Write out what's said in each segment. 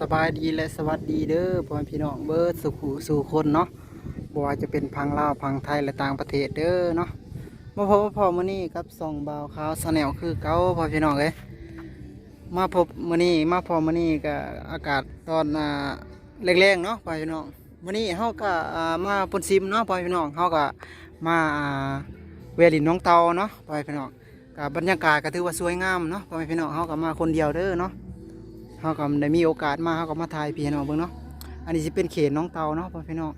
สบายดีและสวัสดีเด้อพ่อแม่พี่น้องเบิร์ดสุขสู่คนเนาะบ่ว่าจะเป็นพังลาวพังไทยและต่างประเทศเด้อเนาะมาพบกับพ่อมื้อนี้กับส่องบ่าวขาวสแนลคือเก่าพ่อพี่น้องเอ้ยมาพบมื้อนี้มาพอมื้อนี้ก็อากาศตอนอ่าแรงๆเนาะพ่อพี่น้องมื้อนี้เฮาก็อ่ามาปนซิมเนาะพ่อพี่น้องเฮาก็มาเวลินน้องเตาเนาะพ่อพี่น้องก็บรรยากาศก็ถือว่าสวยงามเนาะพ่อพี่น้องเฮาก็มาคนเดียวเด้อเนาะ เขาก็ได้มีโอกาสมาเขาก็มาถ่ายพี่น้องเบิ่งเนาะอันนี้สิเป็นเขตน้องเตาเนาะพ่อพี่น้อง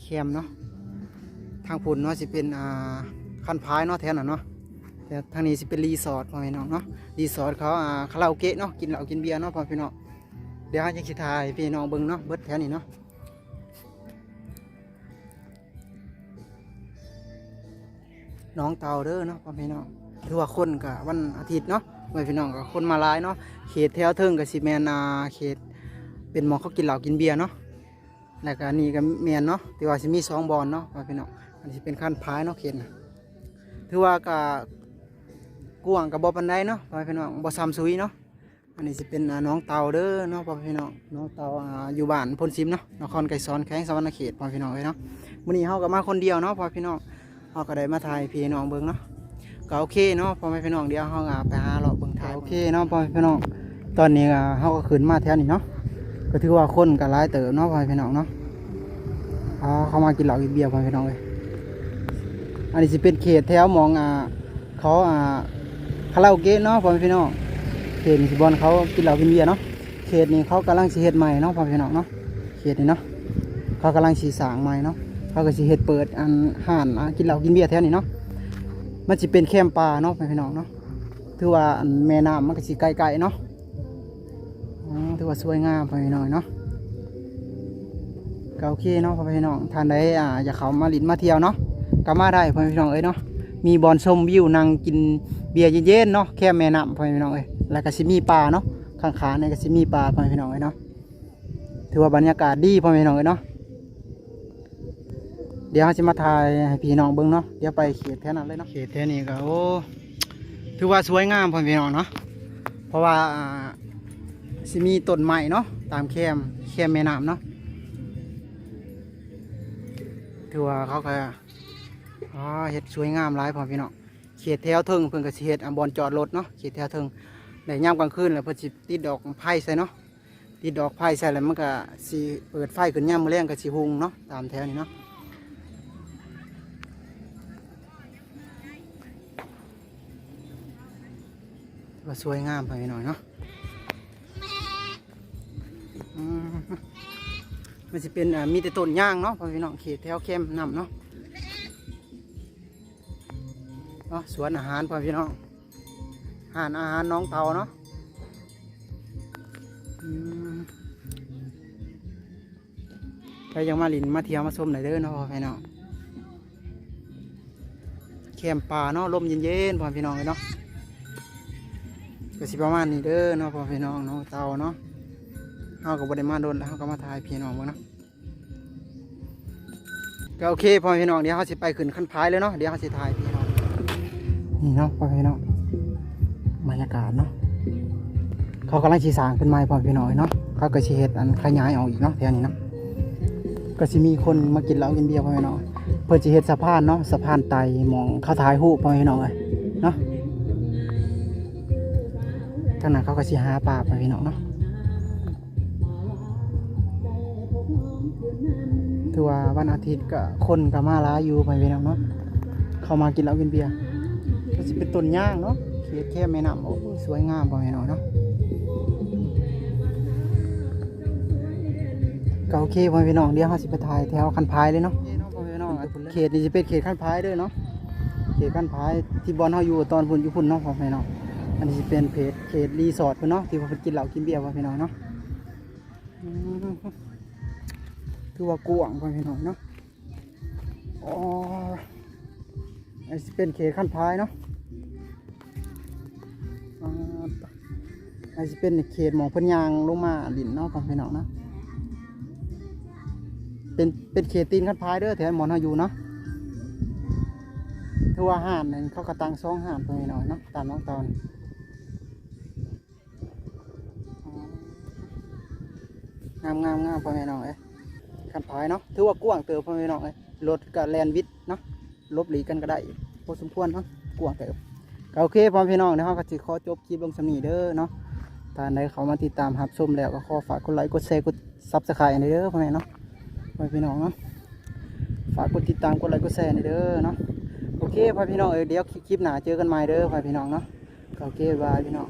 แคมเนาะทางพุ่นเนาะสิเป็นอ่าคันพายเนาะแทนน่ะเนาะแต่ทางนี้สิเป็นรีสอร์ทพ่อพี่น้องเนาะรีสอร์ทเขาอ่าคาราโอเกะเนาะกินเหล้ากินเบียร์เนาะพ่อพี่น้องเดี๋ยวเราจะสิถ่ายพี่น้องเบิ่งเนาะเบิดแถวนี้เนาะน้องเตาเด้อเนาะพ่อพี่น้อง ถือว่าคนกับวันอาทิตย์เนาะพ่อพี่น้องกับคนมาหลายเนาะเขตแถวเทิงกับสิแมนอาเขตเป็นหมองเขากินเหล้ากินเบียร์เนาะแล้วก็อันนี่ก็แมนเนาะที่ว่าสิมีสองบอลเนาะว่าพี่น้องอันนี้เป็นขั้นพายเนาะเขตนะถือว่าก็กวางกับบ่ปันไดเนาะว่าพี่น้องบ่ซ้ำซุยเนาะอันนี้สิเป็นน้องเตาเด้อเนาะพ่อพี่น้องน้องเตาอ่าอยู่บ้านพนซิมเนาะนครไก่ซ้อนแข้งสวรรณเขตพ่อพี่น้องเอ้ยเนาะมื้อนี้เฮาก็มาคนเดียวเนาะพ่อพี่น้องเฮาก็ได้มาถ่ายพี่น้องเบิ่งเนาะ ก็โอเคเนาะพ่อแม่พี่น้องเดี๋ยวเฮาก็ไปหาเลาะเบิ่งทางโอเคเนาะพ่อแม่พี่น้องตอนนี้ก็เฮาก็ขึ้นมาแถวนี้เนาะก็ถือว่าคนก็หลายเติบเนาะพ่อแม่พี่น้องเนาะอ่าเข้ามากินเหล้ากินเบียร์พ่อแม่พี่น้องเลยอันนี้สิเป็นเขตแถวหมองอ่าเขาอ่าคาราโอเกะเนาะพ่อแม่พี่น้องเขตนี้สิบอลเขากินเหล้ากินเบียร์เนาะเขตนี้เขากำลังสิเฮ็ดใหม่เนาะพ่อแม่พี่น้องเนาะเขตนี้เนาะเขากำลังสิสร้างใหม่เนาะเขาก็สิเฮ็ดเปิดอันห้านอ่ากินเหล้ากินเบียร์แถวนี้เนาะ มันจะเป็นแคมปลาเนาะพี่น้องเนาะถือว่าแม่น้ำมันก็สิไกลๆเนาะถือว่าสวยงามพี่น้องเนาะก็โอเคเนาะพี่น้องท่านใดอ่าอยากเขามาลินมาเที่ยวเนาะก็มาได้พี่น้องเอ้ยเนาะมีบอลชมวิวนั่งกินเบียร์เย็นๆเนาะแค่แม่น้ำพี่น้องเอ้ยแล้วก็สิมีปลาเนาะข้างๆเนี่ยก็สิมีปลาพี่น้องเอ้ยเนาะถือว่าบรรยากาศดีพี่น้องเอ้ยเนาะ เดี๋ยวเราจะมาถ่ายให้พี่น้องเบิ้งเนาะเดี๋ยวไปเขตแถวนั้นเลยเนาะเขตแถวนี้ก็โอ้ถือว่าสวยงามพ่อพี่น้องเนาะเพราะว่าสิมีต้นไม้เนาะตามแคมแคมแม่น้ำเนาะถือว่าเขาก็อ๋อเฮ็ดสวยงามหลายพ่อพี่น้องเขตแถวเทิงเพิ่นก็สิเฮ็ดอ่าบอนจอดรถเนาะเขตแถวเทิงในยามกลางคืนแล้วเพิ่นสิติดดอกไผ่ใส่เนาะติดดอกไผ่ใส่แล้วมันก็สิเปิดไฟขึ้นยามมื้อแลงก็สิหุงเนาะตามแถวนี้เนาะ ว่าสวยงามไปหน่อยเนาะมันจะเป็นมีแต่ต้นย่างเนาะพ่อพี่น้องเขตแถวเข้มนำเนาะเนาะสวนอาหารพ่อพี่น้องอาหารอาหารน้องเตาเนาะใครยังมาลินมาเที่ยวมาชมหน่อยเด้อเนาะพ่อพี่น้องแคมป์ป่าเนาะลมเย็นๆพ่อพี่น้องเลยเนาะ ก็สิประมาณนี้เด้อเนาะพ่อพี่น้องเนาะเตาเนาะเฮาก็บ่ได้มาโดนแล้วเฮาก็มาถ่ายพี่น้องเบิ่งเนาะก็โอเคพ่อพี่น้องเดี๋ยวเฮาสิไปขึ้นขั้นพายเลยเนาะเดี๋ยวเฮาสิถ่ายพี่น้องนี่เนาะพ่อพี่น้องบรรยากาศเนาะเขากำลังสิสางขึ้นม่พ่อพี่น้องเนาะเขาก็สิเฮ็ดอันขยายออกอีกเนาะแถวนี้เนาะก็สิมีคนมากินเหล้ากินเบียร์พ่อพี่น้องเพิ่นสิเฮ็ดสะพานเนาะสะพานไตมองเขาถ่ายรูพ่อพี่น้องเอ้ยเนาะ ทางนั้นเขาก็สิหาปลาไปพี่น้องเนาะถือว่าวันอาทิตย์ก็คนก็มาล้าอยู่ไปพี่น้องเนาะเขามากินเหล้ากินเบียร์ก็สิเป็นต้นย่างเนาะเขตแค่แม่น้ำโอ้สวยงามไปพี่น้องเนาะก็โอเคพ่อพี่น้องเดี๋ยวเราสิไปถ่ายแถวคันพายเลยเนาะเขตนี้จะเป็นเขตคันพายด้วยเนาะเขตคันพายที่บอลเขาอยู่ตอนพุ่นอยู่พุ่นเนาะพ่อพี่น้อง อันนี้เป็นเพจเขตรีสอร์ทเพิ่นเนาะที่ว่าเพิ่นกินเหล้ากินเบียร์ว่าพี่น้องเนาะคือว่ากวางว่าพี่น้องเนาะอ๋ออันนี้เป็นเขตขั้นท้ายเนาะอ่าอันนี้เป็นเขตหมองพิ่นยางลงมาดินเนาะพี่น้องเนาะเป็นเป็นเขตตีนขั้นพายเด้อแถวหมอนเฮาอยู่เนาะถือว่าห่านนั่นเขากระตังสองห่านไปหน่อยเนาะตามน้องตอน งามงามงามพ่อแม่น้องเอ้ยขันพายเนาะถือว่ากว้างเติบพ่อแม่น้องเอ้ยรถกับแลนวิทย์เนาะลบหลีกันก็ได้พอสมควรเนาะกว้างเติบก็โอเคพ่อแม่น้องเดี๋ยวเราก็สิขอจบคลิปลงสำนีเด้อเนาะถ้าใดเขามาติดตามรับชมแล้วก็ขอฝากกดไลค์กดแชร์กดซับสไครต์ในเด้อพ่อแม่เนาะพ่อพี่น้องเนาะฝากกดติดตามกดไลค์กดแชร์ในเด้อเนาะโอเคพ่อพี่น้องเอ้เดี๋ยวคลิปหน้าเจอกันใหม่เด้อพ่อพี่น้องเนาะโอเคบายพี่น้อง